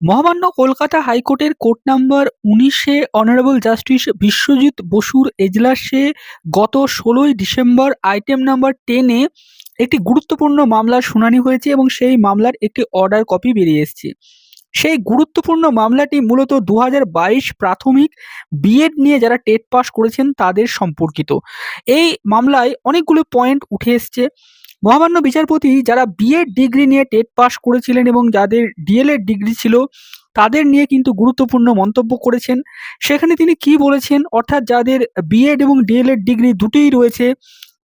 মহামান্য কলকাতা হাইকোর্টের court number উনিশে অনারেবল জাস্টিস বিশ্বজিৎ বসুর এজলাসে গত ষোলোই ডিসেম্বর আইটেম নাম্বার টেনে একটি গুরুত্বপূর্ণ মামলার শুনানি হয়েছে এবং সেই মামলার একটি অর্ডার কপি বেরিয়ে এসেছে। সেই গুরুত্বপূর্ণ মামলাটি মূলত দু হাজার বাইশ প্রাথমিক বিএড নিয়ে যারা টেট পাস করেছেন তাদের সম্পর্কিত। এই মামলায় অনেকগুলো পয়েন্ট উঠে এসছে। মহামান্য বিচারপতি যারা বিএড ডিগ্রি নিয়ে টেট পাস করেছিলেন এবং যাদের ডিএলএড ডিগ্রি ছিল, তাদের নিয়ে কিন্তু গুরুত্বপূর্ণ মন্তব্য করেছেন। সেখানে তিনি কি বলেছেন? অর্থাৎ যাদের বিএড এবং ডিএলএড ডিগ্রি দুটোই রয়েছে,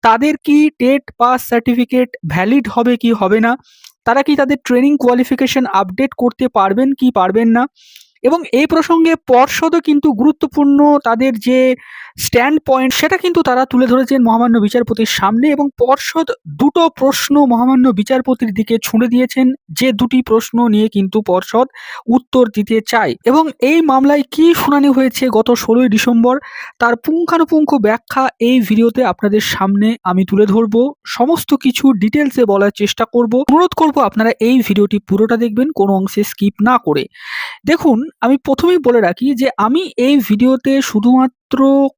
তাদের কি টেট পাস সার্টিফিকেট ভ্যালিড হবে কি হবে না? তারা কি তাদের ট্রেনিং কোয়ালিফিকেশন আপডেট করতে পারবেন কি পারবেন না? এবং এই প্রসঙ্গে পর্ষদও কিন্তু গুরুত্বপূর্ণ তাদের যে স্ট্যান্ড পয়েন্ট সেটা কিন্তু তারা তুলে ধরেছেন মহামান্য বিচারপতির সামনে এবং পর্ষদ দুটো প্রশ্ন মহামান্য বিচারপতির দিকে ছুঁড়ে দিয়েছেন। যে দুটি প্রশ্ন নিয়ে কিন্তু পর্ষদ উত্তর দিতে চায়। এবং এই মামলায় কি শুনানি হয়েছে গত ষোলোই ডিসেম্বর, তার পুঙ্খানুপুঙ্খ ব্যাখ্যা এই ভিডিওতে আপনাদের সামনে আমি তুলে ধরবো। সমস্ত কিছু ডিটেলসে বলার চেষ্টা করব। অনুরোধ করব আপনারা এই ভিডিওটি পুরোটা দেখবেন, কোনো অংশে স্কিপ না করে। দেখুন আমি প্রথমেই বলে রাখি যে আমি এই ভিডিওতে শুধুমাত্র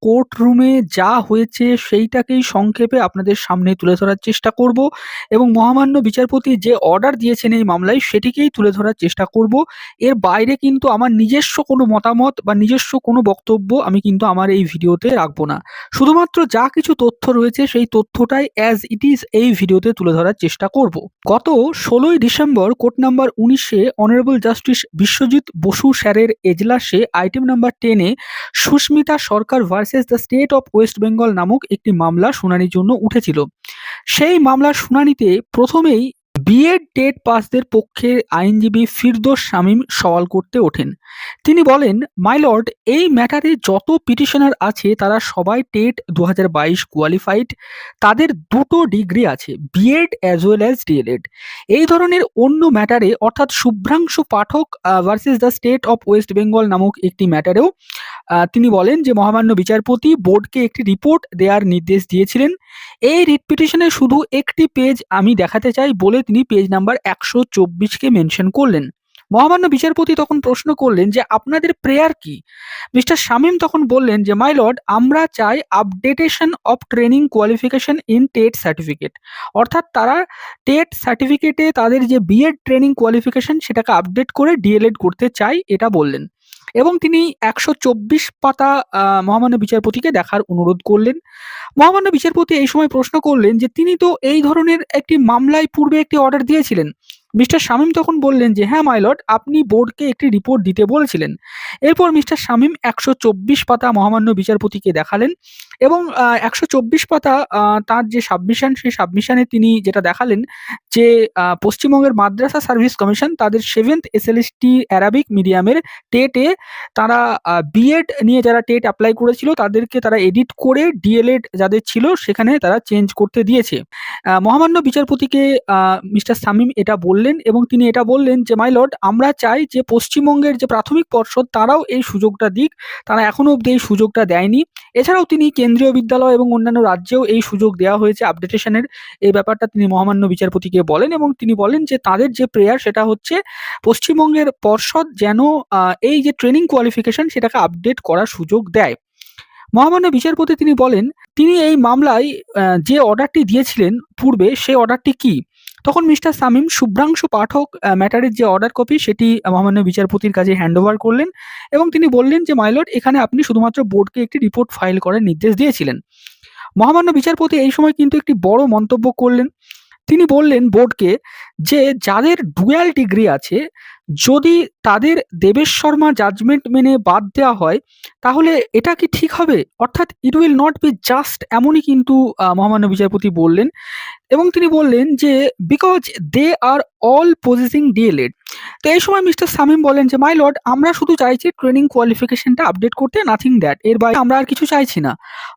কোর্ট রুমে যা হয়েছে সেইটাকেই সংক্ষেপে আপনাদের সামনে তুলে ধরার চেষ্টা করব এবং মহামান্য বিচারপতি যে অর্ডার দিয়েছেন এই মামলায় সেটিকেই তুলে ধরার চেষ্টা করব। এর বাইরে কিন্তু আমার নিজস্ব কোনো মতামত বা নিজস্ব কোনো বক্তব্য আমি কিন্তু আমার এই ভিডিওতে রাখব না। শুধুমাত্র যা কিছু তথ্য রয়েছে সেই তথ্যটাই অ্যাজ ইট ইজ এই ভিডিওতে তুলে ধরার চেষ্টা করব। গত ষোলোই ডিসেম্বর কোর্ট নাম্বার উনিশে অনারেবল জাস্টিস বিশ্বজিৎ বসু স্যারের এজলাসে আইটেম নাম্বার টেনে Susmita Sarkar versus the state of West Bengal নামক একটি মামলা শুনানির জন্য উঠেছিল। সেই মামলার শুনানিতে প্রথমেই বিএড টেট পাসদের পক্ষে আইনজীবী ফিরদোস শামীম সওয়াল করতে ওঠেন। তিনি বলেন মাইলর্ড এই ম্যাটারে যত পিটিশনার আছে, তারা সবাই টেট দু হাজার বাইশ কোয়ালিফাইড তাদের দুটো ডিগ্রি আছে B Ed as well as D El Ed এই ধরনের অন্য ম্যাটারে অর্থাৎ Shubhranshu Pathak versus the state of West Bengal নামক একটি ম্যাটারেও তিনি বলেন যে মহামান্য বিচারপতি বোর্ডকে একটি রিপোর্ট দেওয়ার নির্দেশ দিয়েছিলেন। এই রিট পিটিশনে শুধু একটি পেজ আমি দেখাতে চাই বলে তিনি পেজ নাম্বার একশো চব্বিশকে মেনশন করলেন। মহামান্য বিচারপতি তখন প্রশ্ন করলেন যে আপনাদের প্রেয়ার কি? মিস্টার শামীম তখন বললেন যে মাই লর্ড আমরা চাই updation of training qualification in TET certificate অর্থাৎ তারা টেট সার্টিফিকেটে তাদের যে বিএড ট্রেনিং কোয়ালিফিকেশন সেটাকে আপডেট করে ডিএলএড করতে চাই এটা বললেন। এবং তিনি একশো চব্বিশ পাতা মহামান্য বিচারপতিকে দেখার অনুরোধ করলেন। মহামান্য বিচারপতি এই সময় প্রশ্ন করলেন যে, তিনি তো এই ধরনের একটি মামলায় পূর্বে একটি অর্ডার দিয়েছিলেন। মিস্টার শামীম তখন বললেন যে হ্যাঁ মাইলট আপনি বোর্ডকে একটি রিপোর্ট দিতে বলেছিলেন। এরপর মিস্টার শামীম একশো চব্বিশ পাতা মহামান্য বিচারপতিকে দেখালেন। এবং একশো চব্বিশ পাতা তার যে সাবমিশন, সেই সাবমিশনে তিনি যেটা দেখালেন যে পশ্চিমবঙ্গের মাদ্রাসা সার্ভিস কমিশন তাদের সেভেন্থ এসএলএসটি অ্যারাবিক মিডিয়ামের টেটে তারা বিএড নিয়ে যারা টেট অ্যাপ্লাই করেছিল তাদেরকে তারা এডিট করে ডিএলএড যাদের ছিল সেখানে তারা চেঞ্জ করতে দিয়েছে। মহামান্য বিচারপতিকে মিস্টার শামীম এটা বললেন এবং তিনি এটা বললেন যে, মাই লর্ড, আমরা চাই যে পশ্চিমবঙ্গের যে প্রাথমিক পর্ষদ তারাও এই সুযোগটা দিক। তারা এখনও অবধি এই সুযোগটা দেয়নি। এছাড়াও তিনি কেন্দ্রীয় বিদ্যালয় এবং অন্যান্য রাজ্যেও এই সুযোগ দেওয়া হয়েছে আপডেটেশনের এই ব্যাপারটা তিনি মহামান্য বিচারপতিকে বলেন এবং তিনি বলেন যে তাদের যে প্রেয়ার সেটা হচ্ছে, পশ্চিমবঙ্গের পর্ষদ যেন এই যে ট্রেনিং কোয়ালিফিকেশন সেটাকে আপডেট করার সুযোগ দেয়। মহামান্য বিচারপতি তিনি বলেন, তিনি এই মামলায় যে অর্ডারটি দিয়েছিলেন পূর্বে, সেই অর্ডারটি কি? তখন মিস্টার সামিম শুভ্রাংশু পাঠক ম্যাটারের যে অর্ডার কপি সেটি মহামান্য বিচারপতির কাছে হ্যান্ডওভার করলেন এবং তিনি বললেন যে মাইলট এখানে আপনি শুধুমাত্র বোর্ডকে একটি রিপোর্ট ফাইল করার নির্দেশ দিয়েছিলেন। মহামান্য বিচারপতি এই সময় কিন্তু একটি বড় মন্তব্য করলেন। তিনি বললেন বোর্ডকে যে যাদের ডুয়াল ডিগ্রি আছে যদি তাদের দেবেশ শর্মা জাজমেন্ট মেনে বাদ দেওয়া হয়, তাহলে এটা কি ঠিক হবে? অর্থাৎ it will not be just এমনই কিন্তু মহামান্য বিচারপতি বললেন এবং তিনি বললেন যে because they are all possessing D El Ed তো এই সময় মিস্টার সামিম বলেন যে মাই লর্ড আমরা শুধু চাইছি ট্রেনিং কোয়ালিফিকেশনটা আপডেট করতে নাথিং দ্যাট এর বাইরে আমরা আর কিছু চাইছি না।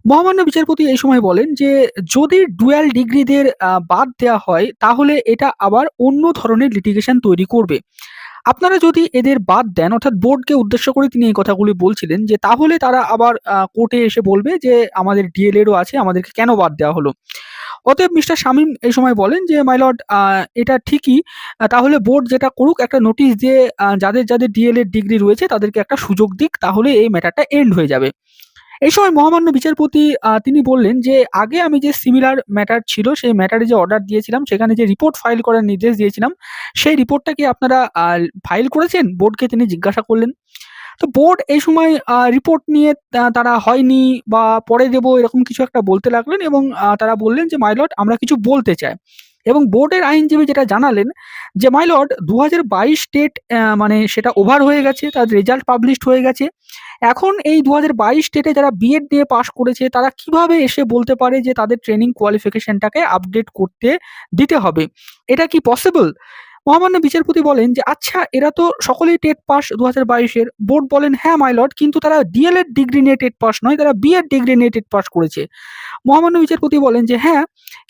মহামান্য বিচারপতি এই সময় বলেন যে, যদি ডুয়াল ডিগ্রিদের বাদ দেওয়া হয়, তাহলে এটা আবার অন্য ধরনের লিটিগেশন তৈরি করবে। আপনারা যদি এদের বাদ দেন, অর্থাৎ বোর্ডকে উদ্দেশ্য করে তিনি এই কথাগুলি বলছিলেন, যে তাহলে তারা আবার কোর্টে এসে বলবে যে আমাদের ডিএলএরও আছে, আমাদেরকে কেন বাদ দেওয়া হলো? অতএব মিস্টার শামীম এই সময় বলেন যে, মাই লর্ড এটা ঠিকই তাহলে বোর্ড যেটা করুক, একটা নোটিশ দিয়ে যাদের যাদের ডিএলএড ডিগ্রি রয়েছে, তাদেরকে একটা সুযোগ দিক, তাহলে এই ম্যাটারটা এন্ড হয়ে যাবে। এই সময় মহামান্য বিচারপতি তিনি বললেন যে, আগে আমি যে সিমিলার ম্যাটার ছিল, সেই ম্যাটারে যে অর্ডার দিয়েছিলাম, সেখানে যে রিপোর্ট ফাইল করার নির্দেশ দিয়েছিলাম, সেই রিপোর্টটা কি আপনারা ফাইল করেছেন? বোর্ডকে তিনি জিজ্ঞাসা করলেন। তো বোর্ড এই সময় রিপোর্ট নিয়ে তারা হয়নি বা পরে দেবো এরকম কিছু একটা বলতে লাগলেন এবং তারা বললেন যে মাইলট আমরা কিছু বলতে চাই। এবং বোর্ডের আইনজীবী যেটা জানালেন যে মাইলট দু হাজার বাইশ স্টেট মানে সেটা ওভার হয়ে গেছে, তার রেজাল্ট পাবলিশড হয়ে গেছে। এখন এই দু হাজার বাইশ স্টেটে যারা বিএড দিয়ে পাশ করেছে, তারা কীভাবে এসে বলতে পারে যে তাদের ট্রেনিং কোয়ালিফিকেশনটাকে আপডেট করতে দিতে হবে? এটা কি পসিবল মহামান্য বিচারপতি বলেন যে আচ্ছা এরা তো সকলেই টেট পাস দু হাজার বাইশের বোর্ড বলেন হ্যাঁ মাইলট কিন্তু তারা ডিএলএড ডিগ্রি নিয়ে টেট পাস নয়, তারা বিএড ডিগ্রি নিয়ে টেট পাস করেছে। মহামান্য বিচারপতি বলেন যে হ্যাঁ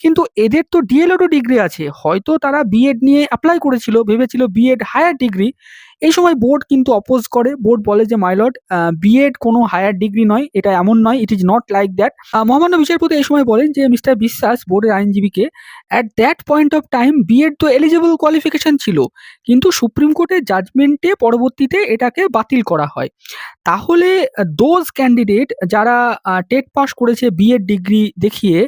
কিন্তু এদের তো ডিএলএডও ডিগ্রি আছে। হয়তো তারা বিএড নিয়ে অ্যাপ্লাই করেছিল, ভেবেছিল বিএড হায়ার ডিগ্রি এই সময় বোর্ড কিন্তু অপোজ করে। বোর্ড বলে যে মাইলট বিএড কোনো হায়ার ডিগ্রি নয়, এটা এমন নয় it is not like that মহামান্য বিচারপতি এই সময় বলেন যে মিস্টার বিশ্বাস বোর্ডের আইনজীবীকে at that point of time B Ed তো এলিজিবল কোয়ালিফিকেশন ছিল, কিন্তু সুপ্রিম কোর্টের জাজমেন্টে পরবর্তীতে এটাকে বাতিল করা হয়। তাহলে দোজ ক্যান্ডিডেট যারা টেট পাস করেছে বিএড ডিগ্রি দেখিয়ে,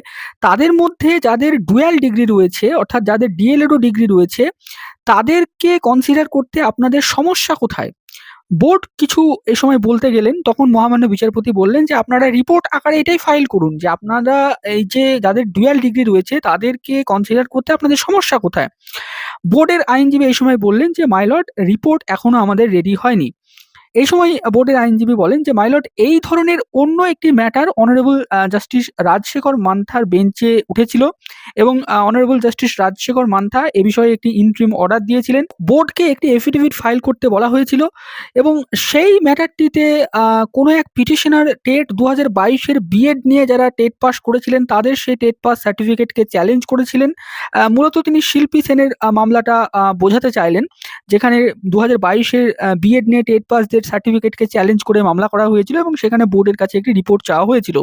তাদের মধ্যে যাদের ডুয়াল ডিগ্রি রয়েছে, অর্থাৎ যাদের ডিএলএডও ডিগ্রি রয়েছে তাদেরকে কনসিডার করতে আপনাদের সমস্যা কোথায়? বোর্ড কিছু এ সময় বলতে গেলেন, তখন মহামান্য বিচারপতি বললেন যে, আপনারা রিপোর্ট আকারে এটাই ফাইল করুন যে, আপনারা এই যে যাদের ডুয়াল ডিগ্রি রয়েছে, তাদেরকে কনসিডার করতে আপনাদের সমস্যা কোথায়? বোর্ডের আইনজীবী এই সময় বললেন যে মাইলট রিপোর্ট এখনও আমাদের রেডি হয়নি। এই সময় বোর্ডের আইনজীবী বলেন যে, মাইলট, এই ধরনের অন্য একটি ম্যাটার অনারেবল জাস্টিস রাজশেখর মান্থার বেঞ্চে উঠেছিল এবং অনারেবল জাস্টিস রাজশেখর মান্থা এ বিষয়ে একটি ইন্ট্রিম অর্ডার দিয়েছিলেন। বোর্ডকে একটি এফিডেভিট ফাইল করতে বলা হয়েছিল এবং সেই ম্যাটারটিতে কোনো এক পিটিশনার টেট দু হাজার বাইশের বিএড নিয়ে যারা টেট পাস করেছিলেন, তাদের সেই টেট পাস সার্টিফিকেটকে চ্যালেঞ্জ করেছিলেন। মূলত তিনি শিল্পী সেনের মামলাটা বোঝাতে চাইলেন, যেখানে দু হাজার বাইশের বিএড নিয়ে টেট পাসদের সার্টিফিকেটকে চ্যালেঞ্জ করে মামলা করা হয়েছিল এবং সেখানে বোর্ডের কাছে একটি রিপোর্ট চাওয়া হয়েছিল।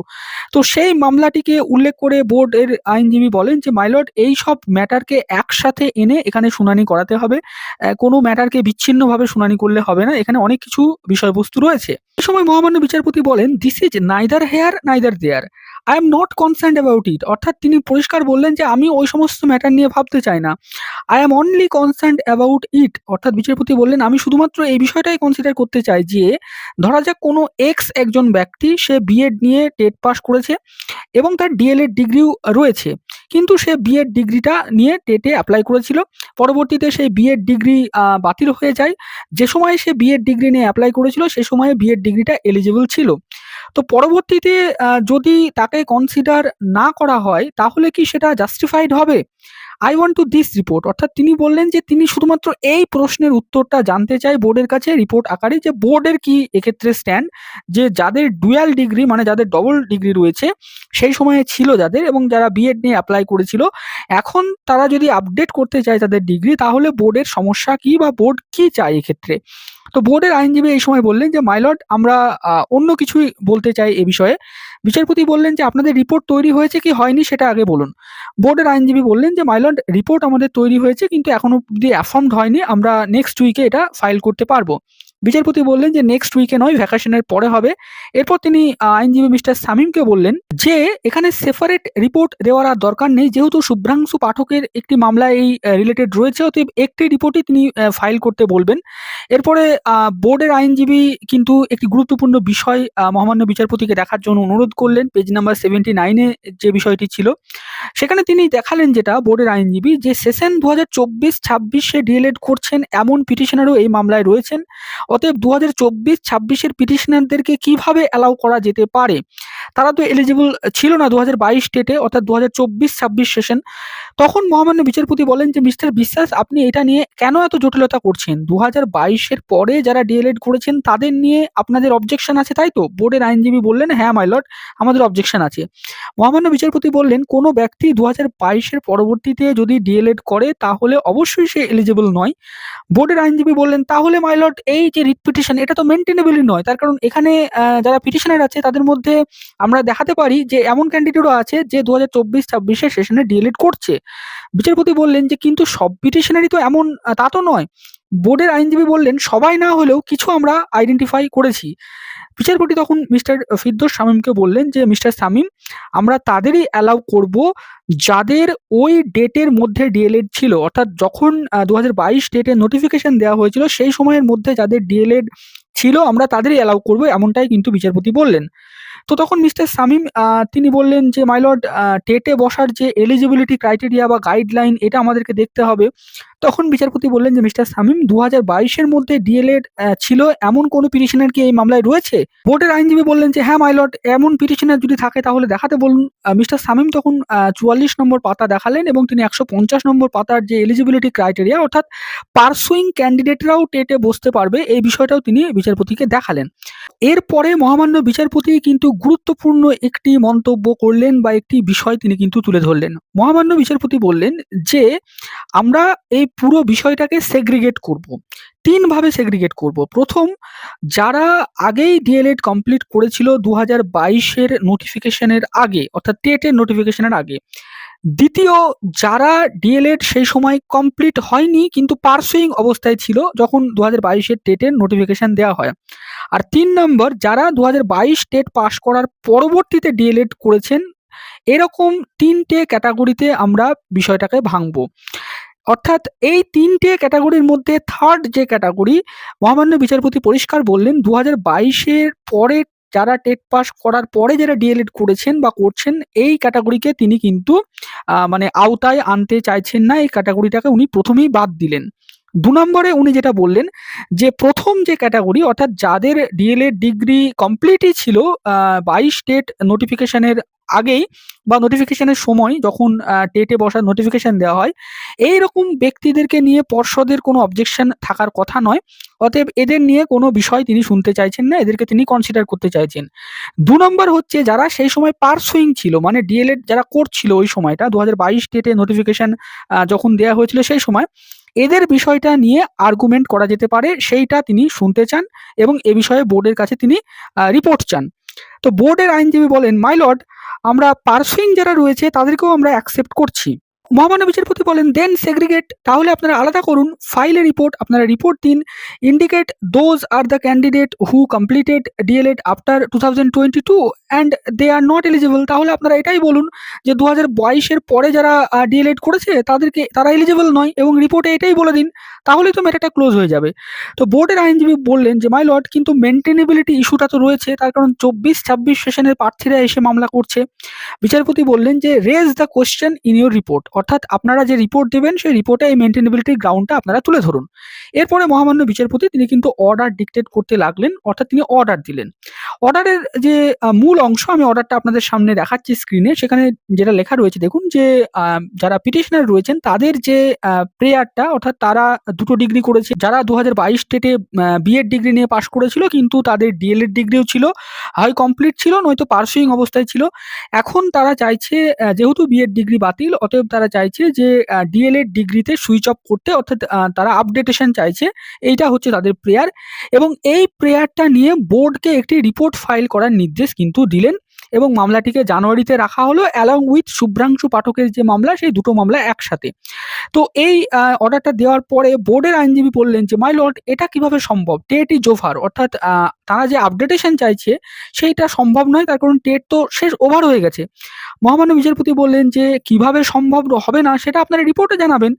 তো সেই মামলাটিকে উল্লেখ করে বোর্ডের আইনজীবী বলেন যে মাইলট এই সব ম্যাটারকে একসাথে এনে এখানে শুনানি করাতে হবে। কোনো ম্যাটারকে বিচ্ছিন্নভাবে শুনানি করলে হবে না। এখানে অনেক কিছু বিষয়বস্তু রয়েছে। এই সময় মহামান্য বিচারপতি বলেন this is neither here neither there I am not concern about it অর্থাৎ তিনি পরিষ্কার বললেন যে আমি ওই সমস্ত ম্যাটার নিয়ে ভাবতে চাই না। I am only concern about it অর্থাৎ বিচারপতি বললেন, আমি শুধুমাত্র এই বিষয়টাই কনসিডার করতে চাই যে, ধরা যাক কোনো এক্স একজন ব্যক্তি, সে বিএড নিয়ে টেট পাস করেছে এবং তার ডিএলএড ডিগ্রিও রয়েছে। কিন্তু সে বিএড ডিগ্রিটা নিয়ে টেটে অ্যাপ্লাই করেছিল। পরবর্তীতে সেই বিএড ডিগ্রি বাতিল হয়ে যায়। যে সময় সে বিএড ডিগ্রি নিয়ে অ্যাপ্লাই করেছিল, সে সময়ে বিএড ডিগ্রিটা এলিজিবল ছিল। তো পরবর্তীতে যদি তাকে কনসিডার না করা হয়, তাহলে কি সেটা জাস্টিফাইড হবে? I want to this report অর্থাৎ তিনি বললেন যে, তিনি শুধুমাত্র এই প্রশ্নের উত্তরটা জানতে চাই বোর্ডের কাছে রিপোর্ট আকারে যে বোর্ডের কি এক্ষেত্রে স্ট্যান্ড যে যাদের ডুয়াল ডিগ্রি মানে যাদের ডবল ডিগ্রি রয়েছে, সেই সময়ে ছিল যাদের এবং যারা বিএড নিয়ে অ্যাপ্লাই করেছিল, এখন তারা যদি আপডেট করতে চায় তাদের ডিগ্রি তাহলে বোর্ডের সমস্যা কি বা বোর্ড কি চায় এক্ষেত্রে? তো বোর্ডের আইনজীবী এই সময় বললেন যে মাইলট আমরা অন্য কিছুই বলতে চাই এ বিষয়ে। বিচারপতি বললেন যে, আপনাদের রিপোর্ট তৈরি হয়েছে কি হয়নি সেটা আগে বলুন। বোর্ডের আইনজীবী বললেন যে মাইলট রিপোর্ট আমাদের তৈরি হয়েছে কিন্তু এখনও অব্দি অ্যাফর্মড হয়নি। আমরা নেক্সট উইকে এটা ফাইল করতে পারব। বিচারপতি বললেন যে নেক্সট উইকে নয় ভ্যাকেশনের পরে হবে। এরপর তিনি আইনজীবী মিস্টার সামিমকে বললেন যে এখানে সেপারেট রিপোর্ট দেওয়ার আর দরকার নেই। যেহেতু শুভ্রাংশু পাঠকের একটি মামলা এই রিলেটেড রয়েছে, অতএব একটি রিপোর্টই তিনি ফাইল করতে বলবেন। এরপরে বোর্ডের আইনজীবী কিন্তু একটি গুরুত্বপূর্ণ বিষয় মহামান্য বিচারপতিকে দেখার জন্য অনুরোধ করলেন। পেজ নাম্বার সেভেন্টি নাইনে যে বিষয়টি ছিল, সেখানে তিনি দেখালেন যেটা বোর্ডের আইনজীবী, যে সেশন দু হাজার চব্বিশ ছাব্বিশে ডিএলএড করছেন এমন পিটিশনারও এই মামলায় রয়েছেন। অতএব দু হাজার চব্বিশ ছাব্বিশের পিটিশনারদেরকে কীভাবে অ্যালাউ করা যেতে পারে? তারা তো এলিজিবল ছিল না দু হাজার বাইশ ডেটে অর্থাৎ দু হাজার চব্বিশ ছাব্বিশ সেশন তখন মহামান্য বিচারপতি বলেন যে, মিস্টার বিশ্বাস, আপনি এটা নিয়ে কেন এত জটিলতা করছেন? দু হাজার বাইশের পরে যারা ডিএলএড করেছেন, তাদের নিয়ে আপনাদের অবজেকশন আছে, তাই তো? বোর্ডের আইনজীবী বললেন হ্যাঁ মাইলট আমাদের অবজেকশন আছে। মহামান্য বিচারপতি বললেন, কোনো ব্যক্তি দু হাজার বাইশের পরবর্তীতে যদি ডিএলএড করে, তাহলে অবশ্যই সে এলিজিবল নয়। বোর্ডের আইনজীবী বললেন, তাহলে মাইলট এই যে রিট পিটিশন, এটা তো মেনটেনেবলই নয়। তার কারণ এখানে যারা পিটিশনার আছে, তাদের মধ্যে আমরা দেখাতে পারি যে এমন ক্যান্ডিডেটও আছে যে দু হাজার চব্বিশ ছাব্বিশের সেশনে ডিএলএড করছে। বিচারপতি বললেন যে, কিন্তু সব পিটিশনারই তো এমন তা তো নয়। বোর্ডের আইনজীবী বললেন, সবাই না হলেও কিছু আমরা আইডেন্টিফাই করেছি। বিচারপতি তখন মিস্টার ফিরদোস শামীমকে বললেন যে, মিস্টার শামীম, আমরা তাদেরই অ্যালাউ করব যাদের ওই ডেটের মধ্যে ডিএলএড ছিল। অর্থাৎ যখন দু হাজার বাইশ ডেটের নোটিফিকেশন দেওয়া হয়েছিল, সেই সময়ের মধ্যে যাদের ডিএলএড ছিল, আমরা তাদেরই অ্যালাউ করব, এমনটাই কিন্তু বিচারপতি বললেন। তো তখন মিস্টার সামিম তিনি বললেন যে মাইলর্ড টেটে বসার যে এলিজিবিলিটি ক্রাইটেরিয়া বা গাইডলাইন এটা আমাদেরকে দেখতে হবে। তখন বিচারপতি বললেন যে, মিস্টার শামীম দু হাজার বাইশের মধ্যে ডিএলএড ছিল এমন কোনো পিটিশনার কি এই মামলায় রয়েছে? বোর্ডের আইনজীবী বললেন যে হ্যাঁ মাইলট এমন পিটিশনার যদি থাকে তাহলে দেখাতে বলুন। মিস্টার শামীম তখন চুয়াল্লিশ নম্বর পাতা দেখালেন এবং তিনি একশো পঞ্চাশ নম্বর পাতার যে এলিজিবিলিটি ক্রাইটেরিয়া অর্থাৎ পার্সুইং ক্যান্ডিডেটরাও টেটে বসতে পারবে, এই বিষয়টাও তিনি বিচারপতিকে দেখালেন। এরপরে মহামান্য বিচারপতি কিন্তু গুরুত্বপূর্ণ একটি মন্তব্য করলেন বা একটি বিষয় তিনি কিন্তু তুলে ধরলেন। মহামান্য বিচারপতি বললেন যে, আমরা এই পুরো বিষয়টাকে সেগ্রিগেট করব। তিন ভাবে সেগ্রিগেট করব। প্রথম, যারা আগেই ডিএলএড কমপ্লিট করেছিল দু হাজার বাইশের নোটিফিকেশনের আগে, অর্থাৎ টেটের নোটিফিকেশনের আগে। দ্বিতীয়, যারা ডিএলএড সেই সময় কমপ্লিট হয়নি, কিন্তু পার্সুইং অবস্থায় ছিল যখন দু হাজার বাইশের টেটের নোটিফিকেশন দেওয়া হয়। আর তিন নম্বর, যারা দু হাজার বাইশ টেট পাশ করার পরবর্তীতে ডিএলএড করেছেন, এরকম তিনটে ক্যাটাগরিতে আমরা বিষয়টাকে ভাঙবো। অর্থাৎ এই তিনটে ক্যাটাগরির মধ্যে থার্ড যে ক্যাটাগরি মহামান্য বিচারপতি পরিষ্কার বললেন দু হাজার বাইশের পরে যারা টেট পাস করার পরে যারা ডিএলএড করেছেন বা করছেন, এই ক্যাটাগরিকে তিনি কিন্তু মানে আওতায় আনতে চাইছেন না। এই ক্যাটাগরিটাকে উনি প্রথমেই বাদ দিলেন। দু নম্বরে উনি যেটা বললেন, যে প্রথম যে ক্যাটাগরি অর্থাৎ যাদের ডিএলএড ডিগ্রি কমপ্লিটই ছিল বাইশ টেট নোটিফিকেশনের আগেই বা নোটিফিকেশনের সময় যখন টেটে বসার নোটিফিকেশন দেওয়া হয় এই রকম ব্যক্তিদেরকে নিয়ে পর্ষদের কোনো অবজেকশন থাকার কথা নয়। অতএব এদের নিয়ে কোনো বিষয় তিনি শুনতে চাইছেন না, এদেরকে তিনি কনসিডার করতে চাইছেন। দু নম্বর হচ্ছে যারা সেই সময় পার্সুইং ছিল মানে ডিএলএড যারা করছিল ওই সময়টা দু হাজার বাইশ ডেটে নোটিফিকেশন যখন দেওয়া হয়েছিল সেই সময়, এদের বিষয়টা নিয়ে আর্গুমেন্ট করা যেতে পারে, সেইটা তিনি শুনতে চান এবং এ বিষয়ে বোর্ডের কাছে তিনি রিপোর্ট চান। তো বোর্ডের আইনজীবী বলেন মাইলর্ড আমরা পার্সুইং যারা রয়েছে তাদেরকেও আমরা অ্যাকসেপ্ট করছি। মহামান্য বিচারপতি বলেন, দেন সেগ্রিগেট, তাহলে আপনারা আলাদা করুন। ফাইলে রিপোর্ট, আপনারা রিপোর্ট দিন। Indicate those are the candidate who completed DElEd after two thousand twenty two, and they are not eligible. তাহলে আপনারা এটাই বলুন যে দু হাজার বাইশের পরে যারা ডিএলএড করেছে, তাদেরকে, তারা এলিজিবল নয় এবং রিপোর্টে এটাই বলে দিন, তাহলেই তো ম্যাটারটা ক্লোজ হয়ে যাবে। তো বোর্ডের আইনজীবী বললেন যে, মাই লর্ড, কিন্তু মেনটেনেবিলিটি ইস্যুটা তো রয়েছে। তার কারণ চব্বিশ ছাব্বিশ সেশনের প্রার্থীরা এসে মামলা করছে। বিচারপতি বললেন যে, raise the question in your report. অর্থাৎ আপনারা যে রিপোর্ট দেবেন, সেই রিপোর্টে এই মেনটেনেবিলিটির গ্রাউন্ডটা আপনারা তুলে ধরুন। এরপরে মহামান্য বিচারপতি তিনি কিন্তু অর্ডার ডিক্টেট করতে লাগলেন, অর্থাৎ তিনি অর্ডার দিলেন। অর্ডারের যে মূল অংশ আমি অর্ডারটা আপনাদের সামনে দেখাচ্ছি স্ক্রিনে সেখানে যেটা লেখা রয়েছে, দেখুন যে যারা পিটিশনার রয়েছেন, তাদের যে প্রেয়ারটা অর্থাৎ তারা দুটো ডিগ্রি করেছে, যারা দু হাজার বাইশ স্টেটে বিএড ডিগ্রি নিয়ে পাশ করেছিল, কিন্তু তাদের ডিএলএড ডিগ্রিও ছিল হয় কমপ্লিট ছিল, নয়তো পার্সুইং অবস্থায় ছিল। এখন তারা চাইছে যেহেতু বিএড ডিগ্রি বাতিল, অতএব তারা চাইছে যে ডিএলএড ডিগ্রিতে সুইচ অফ করতে, অর্থাৎ তারা আপডেটেশন চাইছে, এইটা হচ্ছে তাদের প্রেয়ার এবং এই প্রেয়ারটা নিয়ে বোর্ডকে একটি রিপোর্ট ফাইল করার নির্দেশ কিন্তু দিলেন এবং মামলাটিকে জানুয়ারিতে রাখা হলো অ্যালং উইথ শুভ্রাংশু পাঠকের যে মামলা, সেই দুটো মামলা একসাথে। তো এই অর্ডারটা দেওয়ার পরে বোর্ডের আইনজীবী বললেন যে মাই লর্ড এটা কীভাবে সম্ভব? টেট ইজ ওভার অর্থাৎ তারা যে আপডেটেশন চাইছে, সেইটা সম্ভব নয়, তার কারণ টেট তো শেষ ওভার হয়ে গেছে। মহামান্য বিচারপতি বললেন যে, কীভাবে সম্ভব হবে না, সেটা আপনারা রিপোর্টে জানাবেন।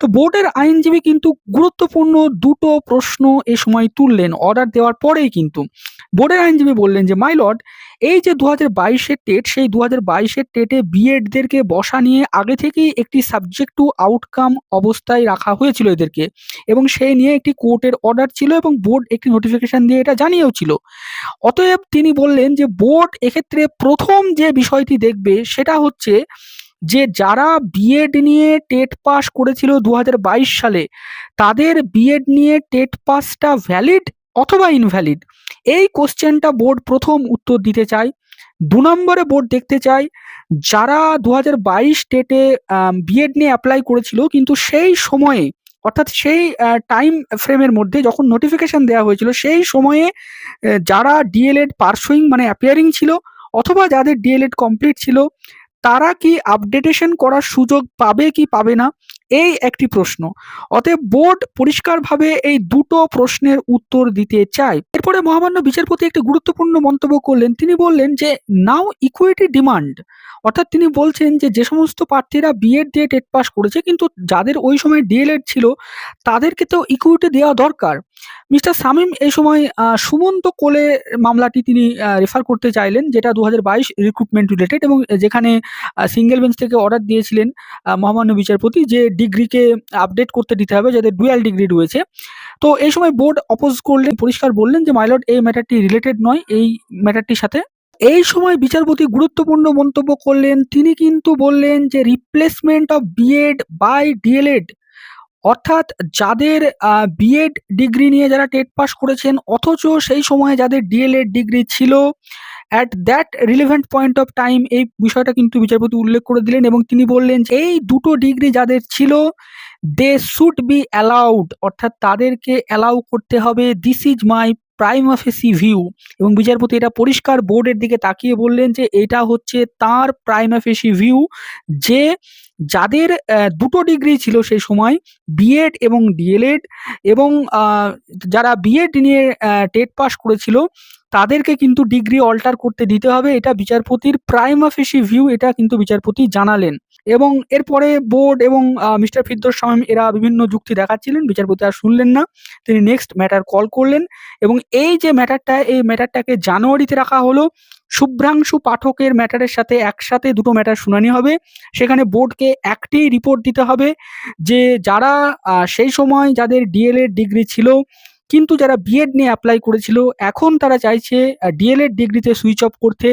তো বোর্ডের আইনজীবী কিন্তু গুরুত্বপূর্ণ দুটো প্রশ্ন এ সময় তুললেন অর্ডার দেওয়ার পরেই কিন্তু। বোর্ডের আইনজীবী বললেন যে মাই এই যে দু হাজার বাইশের টেট সেই দু হাজার বাইশের টেটে বিএডদেরকে বসা নিয়ে আগে থেকেই একটি সাবজেক্ট টু আউটকাম অবস্থায় রাখা হয়েছিল এদেরকে এবং সেই নিয়ে একটি কোর্টের অর্ডার ছিল এবং বোর্ড একটি নোটিফিকেশন দিয়ে এটা জানিয়েও ছিল। অতএব তিনি বললেন যে, বোর্ড এক্ষেত্রে প্রথম যে বিষয়টি দেখবে সেটা হচ্ছে যে যারা বিএড নিয়ে টেট পাস করেছিল দু হাজার বাইশ সালে, তাদের বিএড নিয়ে টেট পাসটা ভ্যালিড অথবা ইনভ্যালিড এই কোশ্চেনটা বোর্ড প্রথম উত্তর দিতে চায়। দু নম্বরে বোর্ড দেখতে চায়, যারা দু হাজার বাইশ টেটে বিএড নিয়ে অ্যাপ্লাই করেছিল, কিন্তু সেই সময়ে, অর্থাৎ সেই টাইম ফ্রেমের মধ্যে যখন নোটিফিকেশন দেওয়া হয়েছিল, সেই সময়ে যারা ডিএলএড পার্সুইং মানে অ্যাপিয়ারিং ছিল, অথবা যাদের ডিএলএড কমপ্লিট ছিল তারা কি আপডেটেশন করার সুযোগ পাবে কি পাবে না? এই একটি প্রশ্ন। অতএব বোর্ড পরিষ্কারভাবে এই দুটো প্রশ্নের উত্তর দিতে চায়। এরপরে মহামান্য বিচারপতি একটি গুরুত্বপূর্ণ মন্তব্য করলেন। তিনি বললেন যে নাও ইকুইটি ডিমান্ড অর্থাৎ তিনি বলছেন যে যে সমস্ত প্রার্থীরা বিএড দিয়ে টেট পাস করেছে, কিন্তু যাদের ওই সময় ডিএলএড ছিল, তাদেরকে তো ইকুইটি দেওয়া দরকার। মিস্টার সামিম এই সময় সুমন্ত কোলে মামলাটি তিনি রেফার করতে চাইলেন, যেটা দু হাজার বাইশ রিক্রুটমেন্ট রিলেটেড এবং যেখানে সিঙ্গেল বেঞ্চ থেকে অর্ডার দিয়েছিলেন মহামান্য বিচারপতি যে ডিগ্রিকে আপডেট করতে দিতে হবে যাদের ডুয়াল ডিগ্রি রয়েছে। তো এই সময় বোর্ড অপোজ করলেন, পরিষ্কার বললেন যে মাইলট এই ম্যাটারটি রিলেটেড নয়, এই ম্যাটারটির সাথে। এই সময় বিচারপতি গুরুত্বপূর্ণ মন্তব্য করলেন, তিনি কিন্তু বললেন যে replacement of BEd by DElEd অর্থাৎ যাদের বিএড ডিগ্রি নিয়ে যারা টেট পাস করেছেন, অথচ সেই সময়ে যাদের ডিএলএড ডিগ্রি ছিল at that relevant point of time এই বিষয়টা কিন্তু বিচারপতি উল্লেখ করে দিলেন এবং তিনি বললেন যে এই দুটো ডিগ্রি যাদের ছিল দে শুড বি অ্যালাউড অর্থাৎ তাদেরকে অ্যালাউ করতে হবে। This is my prime facie view এবং বিচারপতি এটা পরিষ্কার বোর্ডের দিকে তাকিয়ে বললেন যে এটা হচ্ছে তার প্রাইম অফেসি ভিউ যে যাদের দুটো ডিগ্রি ছিল সেই সময় বিএড এবং ডিএলএড এবং যারা বিএড নিয়ে টেট পাস করেছিল, তাদেরকে কিন্তু ডিগ্রি অল্টার করতে দিতে হবে। এটা বিচারপতির প্রাইম অফিসি ভিউ এটা কিন্তু বিচারপতি জানালেন। এবং এরপরে বোর্ড এবং মিস্টার ফিদ্দোস শামীম এরা বিভিন্ন যুক্তি দেখাচ্ছিলেন, বিচারপতি আর শুনলেন না। তিনি নেক্সট ম্যাটার কল করলেন এবং এই যে ম্যাটারটা এই ম্যাটারটাকে জানুয়ারিতে রাখা হলো, শুভ্রাংশু পাঠকের ম্যাটারের সাথে একসাথে দুটো ম্যাটার শুনানি হবে। সেখানে বোর্ডকে একটি রিপোর্ট দিতে হবে যে, যারা সেই সময় যাদের ডিএলএড ডিগ্রি ছিল, কিন্তু যারা বিএড নিয়ে অ্যাপ্লাই করেছিল, এখন তারা চাইছে ডিএলএড ডিগ্রিতে সুইচ অফ করতে।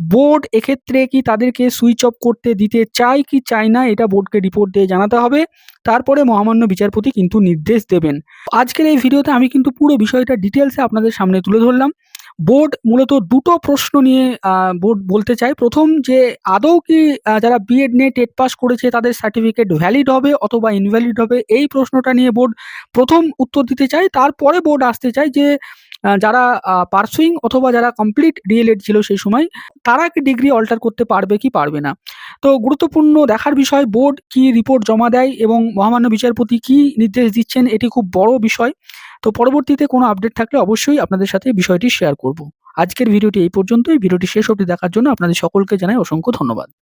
বোর্ড এক্ষেত্রে কি তাদেরকে সুইচ অফ করতে দিতে চায় কি চায় না, এটা বোর্ডকে রিপোর্ট দিয়ে জানাতে হবে। তারপরে মহামান্য বিচারপতি কিন্তু নির্দেশ দেবেন। আজকের এই ভিডিওতে আমি কিন্তু পুরো বিষয়টা ডিটেলসে আপনাদের সামনে তুলে ধরলাম। বোর্ড মূলত দুটো প্রশ্ন নিয়ে বোর্ড বলতে চায়। প্রথম যে, আদৌ কি যারা বিএড নিয়ে টেট পাস করেছে তাদের সার্টিফিকেট ভ্যালিড হবে অথবা ইনভ্যালিড হবে? এই প্রশ্নটা নিয়ে বোর্ড প্রথম উত্তর দিতে চায়। তারপরে বোর্ড আসতে চায় যে যারা পার্সুইং অথবা যারা কমপ্লিট ডিএলএড ছিল সেই সময়, তারা কি ডিগ্রি অল্টার করতে পারবে কি পারবে না? তো গুরুত্বপূর্ণ দেখার বিষয়, বোর্ড কি রিপোর্ট জমা দেয় এবং মহামান্য বিচারপতি কি নির্দেশ দিচ্ছেন, এটি খুব বড় বিষয়। তো পরবর্তীতে কোনো আপডেট থাকলে অবশ্যই আপনাদের সাথে বিষয়টি শেয়ার করব। আজকের ভিডিওটি এই পর্যন্তই। ভিডিওটি শেষ অবধি দেখার জন্য আপনাদের সকলকে জানাই অসংখ্য ধন্যবাদ।